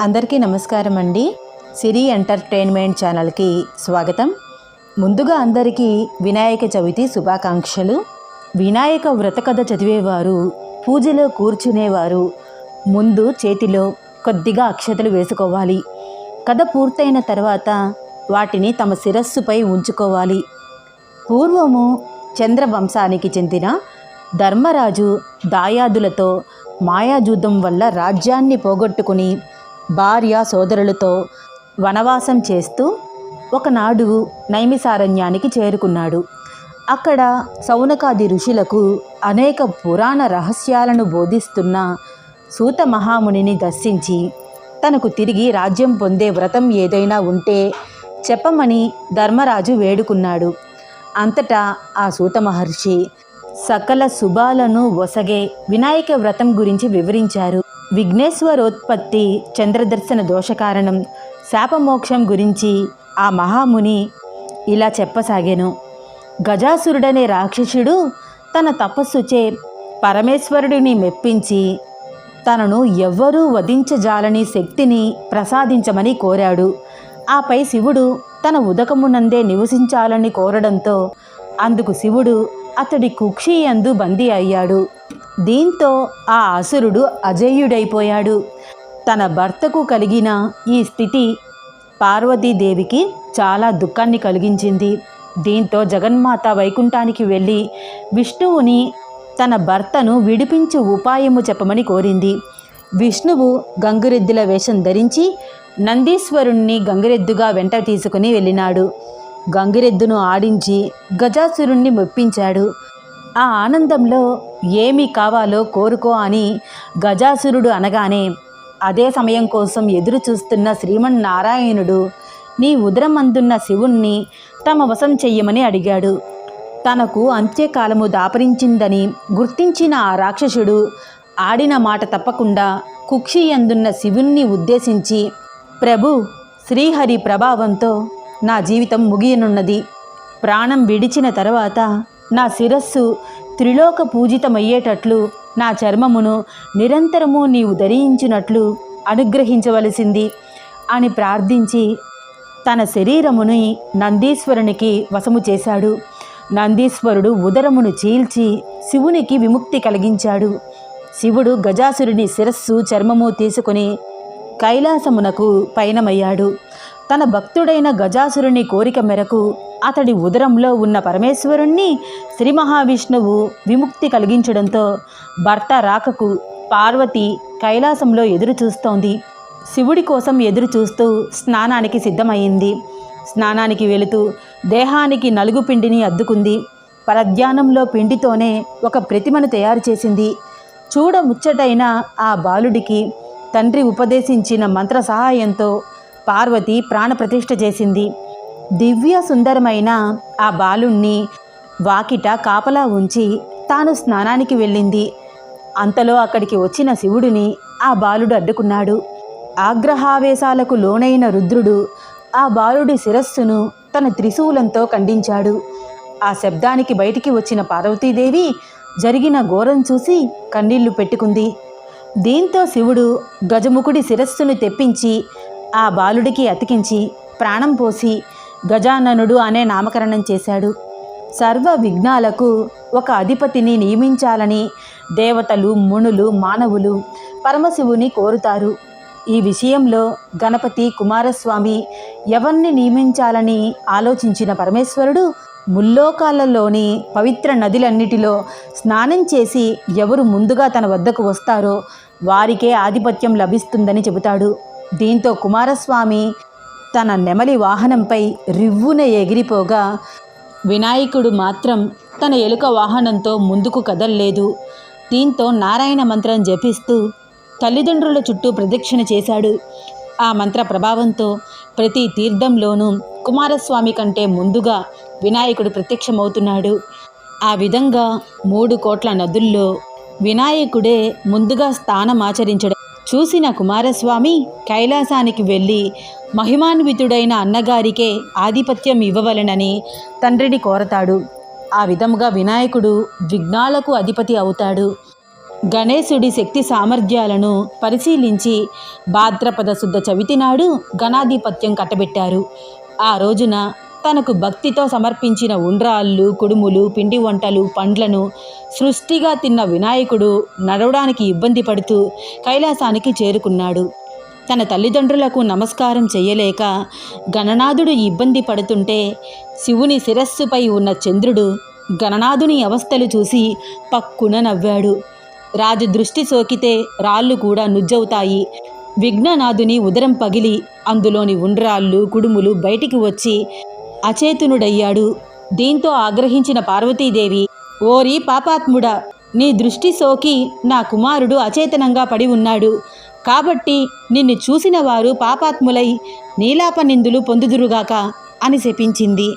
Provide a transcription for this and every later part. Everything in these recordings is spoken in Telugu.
అందరికీ నమస్కారం అండి. సిరి ఎంటర్టైన్మెంట్ ఛానల్కి స్వాగతం. ముందుగా అందరికీ వినాయక చవితి శుభాకాంక్షలు. వినాయక వ్రత కథ చదివేవారు పూజలో కూర్చునేవారు ముందు చేతిలో కొద్దిగా అక్షతలు వేసుకోవాలి. కథ పూర్తయిన తర్వాత వాటిని తమ శిరస్సుపై ఉంచుకోవాలి. పూర్వము చంద్రవంశానికి చెందిన ధర్మరాజు దాయాదులతో మాయాజూదం వల్ల రాజ్యాన్ని పోగొట్టుకుని భార్య సోదరులతో వనవాసం చేస్తూ ఒకనాడు నైమిసారణ్యానికి చేరుకున్నాడు. అక్కడ సౌనకాది ఋషులకు అనేక పురాణ రహస్యాలను బోధిస్తున్న సూత మహామునిని దర్శించి తనకు తిరిగి రాజ్యం పొందే వ్రతం ఏదైనా ఉంటే చెప్పమని ధర్మరాజు వేడుకున్నాడు. అంతటా ఆ సూత మహర్షి సకల శుభాలను ఒసగే వినాయక వ్రతం గురించి వివరించారు. విఘ్నేశ్వరోత్పత్తి చంద్రదర్శన దోషకారణం శాపమోక్షం గురించి ఆ మహాముని ఇలా చెప్పసాగాను. గజాసురుడనే రాక్షసుడు తన తపస్సుచే పరమేశ్వరుడిని మెప్పించి తనను ఎవ్వరూ వధించజాలని శక్తిని ప్రసాదించమని కోరాడు. ఆపై శివుడు తన ఉదకమునందే నివసించాలని కోరడంతో అందుకు శివుడు అతడి కుక్షి యందు బందీ అయ్యాడు. దీంతో ఆ అసురుడు అజేయుడైపోయాడు. తన భర్తకు కలిగిన ఈ స్థితి పార్వతీదేవికి చాలా దుఃఖాన్ని కలిగించింది. దీంతో జగన్మాత వైకుంఠానికి వెళ్ళి విష్ణువుని తన భర్తను విడిపించు ఉపాయము చెప్పమని కోరింది. విష్ణువు గంగురెద్దుల వేషం ధరించి నందీశ్వరుణ్ణి గంగిరెద్దుగా వెంట తీసుకుని వెళ్ళినాడు. గంగిరెద్దును ఆడించి గజాసురుణ్ణి మెప్పించాడు. ఆ ఆనందంలో ఏమి కావాలో కోరుకో అని గజాసురుడు అనగానే అదే సమయం కోసం ఎదురు చూస్తున్న శ్రీమన్నారాయణుడు నీ ఉదరమందున్న శివుణ్ణి తమ వశం చెయ్యమని అడిగాడు. తనకు అంత్యకాలము దాపరించిందని గుర్తించిన ఆ రాక్షసుడు ఆడిన మాట తప్పకుండా కుక్షి ఎందున్న శివుణ్ణి ఉద్దేశించి ప్రభు శ్రీహరి ప్రభావంతో నా జీవితం ముగియనున్నది. ప్రాణం విడిచిన తర్వాత నా శిరస్సు త్రిలోక పూజితమయ్యేటట్లు నా చర్మమును నిరంతరము నీవు ధరించినట్లు అనుగ్రహించవలసింది అని ప్రార్థించి తన శరీరముని నందీశ్వరునికి వశము చేశాడు. నందీశ్వరుడు ఉదరమును చీల్చి శివునికి విముక్తి కలిగించాడు. శివుడు గజాసురుని శిరస్సు చర్మము తీసుకుని కైలాసమునకు పయనమయ్యాడు. తన భక్తుడైన గజాసురుని కోరిక మేరకు అతడి ఉదరంలో ఉన్న పరమేశ్వరుణ్ణి శ్రీ మహావిష్ణువు విముక్తి కలిగించడంతో భర్త రాకకు పార్వతి కైలాసంలో ఎదురు చూస్తోంది శివుడి కోసం ఎదురు చూస్తూ స్నానానికి సిద్ధమైంది. స్నానానికి వెళుతూ దేహానికి నలుగు పిండిని అద్దుకుంది. పరధ్యానంలో పిండితోనే ఒక ప్రతిమను తయారు చేసింది. చూడ ముచ్చటైన ఆ బాలుడికి తండ్రి ఉపదేశించిన మంత్ర సహాయంతో పార్వతి ప్రాణప్రతిష్ఠ చేసింది. దివ్య సుందరమైన ఆ బాలుణ్ణి వాకిట కాపలా ఉంచి తాను స్నానానికి వెళ్ళింది. అంతలో అక్కడికి వచ్చిన శివుడిని ఆ బాలుడు అడ్డుకున్నాడు. ఆగ్రహావేశాలకు లోనైన రుద్రుడు ఆ బాలుడి శిరస్సును తన త్రిశూలంతో ఖండించాడు. ఆ శబ్దానికి బయటికి వచ్చిన పార్వతీదేవి జరిగిన ఘోరం చూసి కన్నీళ్ళు పెట్టుకుంది. దీంతో శివుడు గజముఖుడి శిరస్సును తెప్పించి ఆ బాలుడికి అతికించి ప్రాణం పోసి గజాననుడు అనే నామకరణం చేశాడు. సర్వ విఘ్నాలకు ఒక అధిపతిని నియమించాలని దేవతలు మునులు మానవులు పరమశివుని కోరుతారు. ఈ విషయంలో గణపతి కుమారస్వామి ఎవరిని నియమించాలని ఆలోచించిన పరమేశ్వరుడు ముల్లోకాలలోని పవిత్ర నదులన్నిటిలో స్నానం చేసి ఎవరు ముందుగా తన వద్దకు వస్తారో వారికే ఆధిపత్యం లభిస్తుందని చెబుతాడు. దీంతో కుమారస్వామి తన నెమలి వాహనంపై రివ్వున ఎగిరిపోగా వినాయకుడు మాత్రం తన ఎలుక వాహనంతో ముందుకు కదల్లేదు. దీంతో నారాయణ మంత్రం జపిస్తూ తల్లిదండ్రుల చుట్టూ ప్రదక్షిణ చేశాడు. ఆ మంత్ర ప్రభావంతో ప్రతి తీర్థంలోనూ కుమారస్వామి కంటే ముందుగా వినాయకుడు ప్రత్యక్షమవుతున్నాడు. ఆ విధంగా మూడు కోట్ల నదుల్లో వినాయకుడే ముందుగా స్థానం ఆచరించడం చూసిన కుమారస్వామి కైలాసానికి వెళ్ళి మహిమాన్వితుడైన అన్నగారికే ఆధిపత్యం ఇవ్వవలెనని తండ్రిని కోరతాడు. ఆ విధముగా వినాయకుడు విఘ్నాలకు అధిపతి అవుతాడు. గణేశుడి శక్తి సామర్థ్యాలను పరిశీలించి భాద్రపద శుద్ధ చవితి నాడు గణాధిపత్యం కట్టబెట్టారు. ఆ రోజున తనకు భక్తితో సమర్పించిన ఉండ్రాళ్ళు కుడుములు పిండి వంటలు పండ్లను సృష్టిగా తిన్న వినాయకుడు నడవడానికి ఇబ్బంది పడుతూ కైలాసానికి చేరుకున్నాడు. తన తల్లిదండ్రులకు నమస్కారం చేయలేక గణనాథుడు ఇబ్బంది పడుతుంటే శివుని శిరస్సుపై ఉన్న చంద్రుడు గణనాథుని అవస్థలు చూసి పక్కున నవ్వాడు. రాజు దృష్టి సోకితే రాళ్ళు కూడా నుజ్జవుతాయి. విఘ్ననాథుని ఉదరం పగిలి అందులోని ఉండ్రాళ్ళు కుడుములు బయటికి వచ్చి అచేతునుడయ్యాడు. దీంతో ఆగ్రహించిన పార్వతీదేవి ఓరి పాపాత్ముడా నీ దృష్టి సోకి నా కుమారుడు అచేతనంగా పడి ఉన్నాడు. కాబట్టి నిన్ను చూసిన వారు పాపాత్ములై నీలాపనిందులు పొందుదురుగాక అని శపించింది.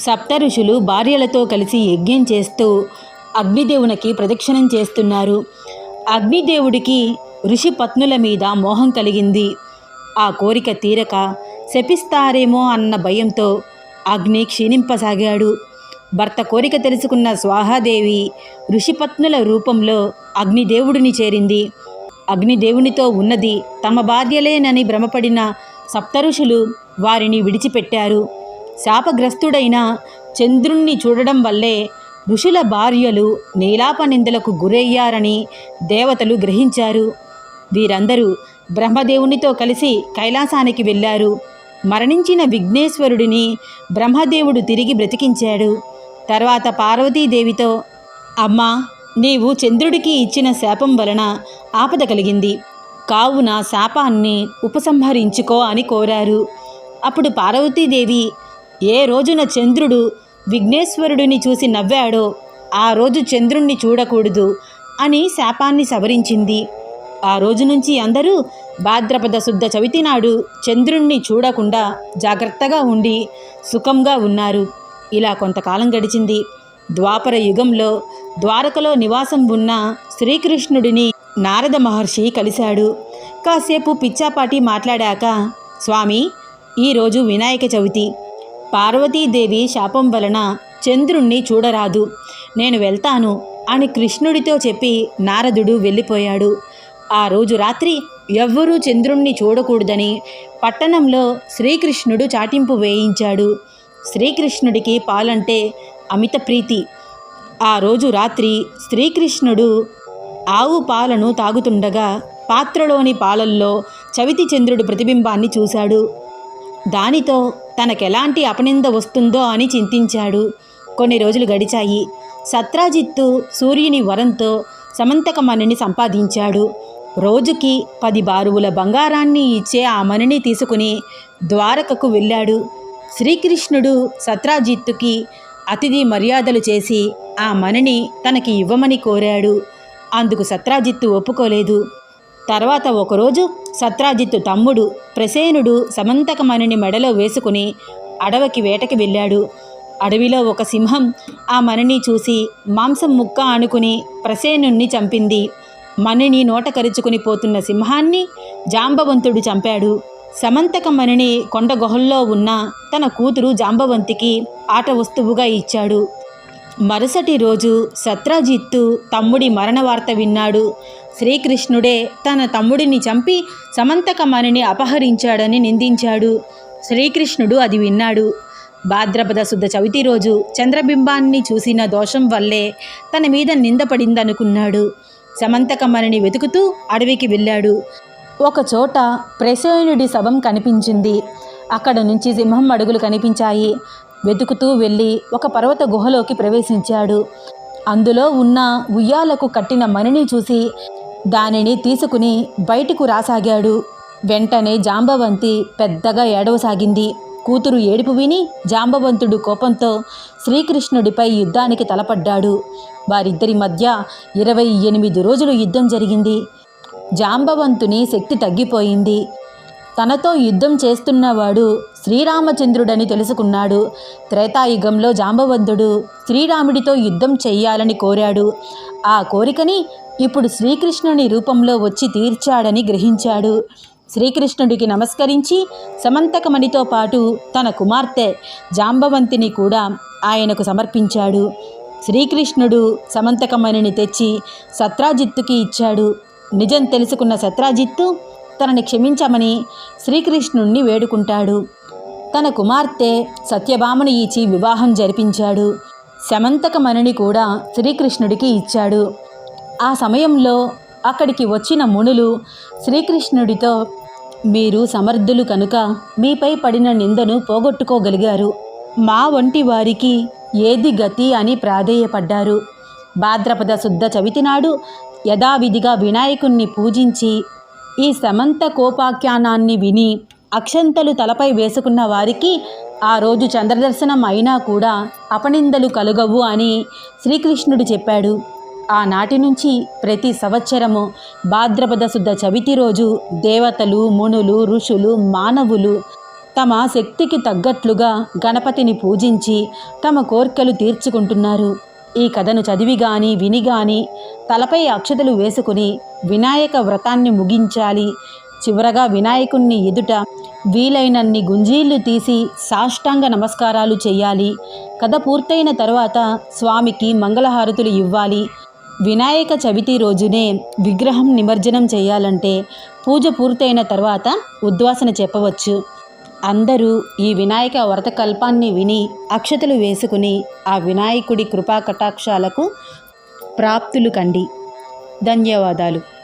సప్త ఋషులు భార్యలతో కలిసి యజ్ఞం చేస్తూ అగ్నిదేవునికి ప్రదక్షిణం చేస్తున్నారు. అగ్నిదేవుడికి ఋషి పత్నుల మీద మోహం కలిగింది. ఆ కోరిక తీరక శపిస్తారేమో అన్న భయంతో అగ్ని క్షీణింపసాగాడు. భర్త కోరిక తెలుసుకున్న స్వాహాదేవి ఋషిపత్నుల రూపంలో అగ్నిదేవుడిని చేరింది. అగ్నిదేవునితో ఉన్నది. తమ భార్యలేనని భ్రమపడిన సప్తఋషులు వారిని విడిచిపెట్టారు. శాపగ్రస్తుడైన చంద్రుణ్ణి చూడడం వల్లే ఋషుల భార్యలు నీలాపనిందలకు గురయ్యారని దేవతలు గ్రహించారు. వీరందరూ బ్రహ్మదేవునితో కలిసి కైలాసానికి వెళ్ళారు. మరణించిన విఘ్నేశ్వరుడిని బ్రహ్మదేవుడు తిరిగి బ్రతికించాడు. తర్వాత పార్వతీదేవితో అమ్మా నీవు చంద్రుడికి ఇచ్చిన శాపం వలన ఆపద కలిగింది. కావున శాపాన్ని ఉపసంహరించుకో అని కోరారు. అప్పుడు పార్వతీదేవి ఏ రోజున చంద్రుడు విఘ్నేశ్వరుడిని చూసి నవ్వాడో ఆ రోజు చంద్రుణ్ణి చూడకూడదు అని శాపాన్ని సవరించింది. ఆ రోజు నుంచి అందరూ భాద్రపద శుద్ధ చవితి నాడు చంద్రుణ్ణి చూడకుండా జాగ్రత్తగా ఉండి సుఖంగా ఉన్నారు. ఇలా కొంతకాలం గడిచింది. ద్వాపర యుగంలో ద్వారకలో నివాసం ఉన్న శ్రీకృష్ణుడిని నారద మహర్షి కలిశాడు. కాసేపు పిచ్చాపాటి మాట్లాడాక స్వామి ఈరోజు వినాయక చవితి. పార్వతీదేవి శాపం వలన చంద్రుణ్ణి చూడరాదు. నేను వెళ్తాను అని కృష్ణుడితో చెప్పి నారదుడు వెళ్ళిపోయాడు. ఆ రోజు రాత్రి ఎవ్వరూ చంద్రుణ్ణి చూడకూడదని పట్టణంలో శ్రీకృష్ణుడు చాటింపు వేయించాడు. శ్రీకృష్ణుడికి పాలంటే అమిత ప్రీతి. ఆ రోజు రాత్రి శ్రీకృష్ణుడు ఆవు పాలను తాగుతుండగా పాత్రలోని పాలల్లో చవితి చంద్రుడి ప్రతిబింబాన్ని చూశాడు. దానితో తనకెలాంటి అపనింద వస్తుందో అని చింతించాడు. కొన్ని రోజులు గడిచాయి. సత్రాజిత్తు సూర్యుని వరంతో సమంతకమణిని సంపాదించాడు. రోజుకి పది బారువుల బంగారాన్ని ఇచ్చే ఆ మణిని తీసుకుని ద్వారకకు వెళ్ళాడు. శ్రీకృష్ణుడు సత్రాజిత్తుకి అతిథి మర్యాదలు చేసి ఆ మణిని తనకి ఇవ్వమని కోరాడు. అందుకు సత్రాజిత్తు ఒప్పుకోలేదు. తర్వాత ఒకరోజు సత్రాజిత్తు తమ్ముడు ప్రసేనుడు సమంతకమణిని మెడలో వేసుకుని అడవికి వేటకి వెళ్ళాడు. అడవిలో ఒక సింహం ఆ మణిని చూసి మాంసం ముక్క అనుకుని ప్రసేనుణ్ణి చంపింది. మణిని నోట కరుచుకుని పోతున్న సింహాన్ని జాంబవంతుడు చంపాడు. సమంతకమణిని కొండ గుహల్లో ఉన్న తన కూతురు జాంబవంతికి ఆట వస్తువుగా ఇచ్చాడు. మరుసటి రోజు సత్రాజిత్తు తమ్ముడి మరణ వార్త విన్నాడు. శ్రీకృష్ణుడే తన తమ్ముడిని చంపి సమంతకమణిని అపహరించాడని నిందించాడు. శ్రీకృష్ణుడు అది విన్నాడు. భాద్రపద శుద్ధ చవితి రోజు చంద్రబింబాన్ని చూసిన దోషం వల్లే తన మీద నిందపడిందనుకున్నాడు సమంతకమణిని వెతుకుతూ అడవికి వెళ్ళాడు. ఒకచోట ప్రసేనుడి శవం కనిపించింది. అక్కడ నుంచి సింహం అడుగులు కనిపించాయి. వెతుకుతూ వెళ్ళి ఒక పర్వత గుహలోకి ప్రవేశించాడు. అందులో ఉన్న ఉయ్యాలకు కట్టిన మణిని చూసి దానిని తీసుకుని బయటకు రాసాగాడు. వెంటనే జాంబవంతి పెద్దగా ఏడవసాగింది. కూతురు ఏడుపు విని జాంబవంతుడు కోపంతో శ్రీకృష్ణుడిపై యుద్ధానికి తలపడ్డాడు. వారిద్దరి మధ్య ఇరవై ఎనిమిది రోజులు యుద్ధం జరిగింది. జాంబవంతుని శక్తి తగ్గిపోయింది. తనతో యుద్ధం చేస్తున్నవాడు శ్రీరామచంద్రుడని తెలుసుకున్నాడు. త్రేతాయుగంలో జాంబవంతుడు శ్రీరాముడితో యుద్ధం చెయ్యాలని కోరాడు. ఆ కోరికని ఇప్పుడు శ్రీకృష్ణుని రూపంలో వచ్చి తీర్చాడని గ్రహించాడు. శ్రీకృష్ణుడికి నమస్కరించి సమంతకమణితో పాటు తన కుమార్తె జాంబవంతిని కూడా ఆయనకు సమర్పించాడు. శ్రీకృష్ణుడు సమంతకమణిని తెచ్చి సత్రాజిత్తుకి ఇచ్చాడు. నిజం తెలుసుకున్న సత్రాజిత్తు తనని క్షమించమని శ్రీకృష్ణుణ్ణి వేడుకుంటాడు. తన కుమార్తె సత్యభామను ఇచ్చి వివాహం జరిపించాడు. శమంతకమణిని కూడా శ్రీకృష్ణుడికి ఇచ్చాడు. ఆ సమయంలో అక్కడికి వచ్చిన మునులు శ్రీకృష్ణుడితో మీరు సమర్థులు కనుక మీపై పడిన నిందను పోగొట్టుకోగలిగారు. మా వంటి వారికి ఏది గతి అని ప్రాధేయపడ్డారు. భాద్రపద శుద్ధ చవితి నాడు యథావిధిగా వినాయకుణ్ణి పూజించి ఈ సమంత కోపాఖ్యానాన్ని విని అక్షంతలు తలపై వేసుకున్న వారికి ఆ రోజు చంద్రదర్శనం అయినా కూడా అపనిందలు కలుగవు అని శ్రీకృష్ణుడు చెప్పాడు. ఆనాటి నుంచి ప్రతి సంవత్సరము భాద్రపద శుద్ధ చవితి రోజు దేవతలు మునులు ఋషులు మానవులు తమ శక్తికి తగ్గట్లుగా గణపతిని పూజించి తమ కోర్కెలు తీర్చుకుంటున్నారు. ఈ కథను చదివి గాని విని గాని తలపై అక్షతలు వేసుకుని వినాయక వ్రతాన్ని ముగించాలి. చివరగా వినాయకుణ్ణి ఎదుట వీలైనన్ని గుంజీళ్ళు తీసి సాష్టాంగ నమస్కారాలు చేయాలి. కథ పూర్తయిన తర్వాత స్వామికి మంగళహారతులు ఇవ్వాలి. వినాయక చవితి రోజునే విగ్రహం నిమజ్జనం చేయాలంటే పూజ పూర్తయిన తర్వాత ఉద్వాసన చెప్పవచ్చు. అందరూ ఈ వినాయక వ్రతకల్పాన్ని విని అక్షతలు వేసుకుని ఆ వినాయకుడి కృపా కటాక్షాలకు ప్రాప్తులు కండి. ధన్యవాదాలు.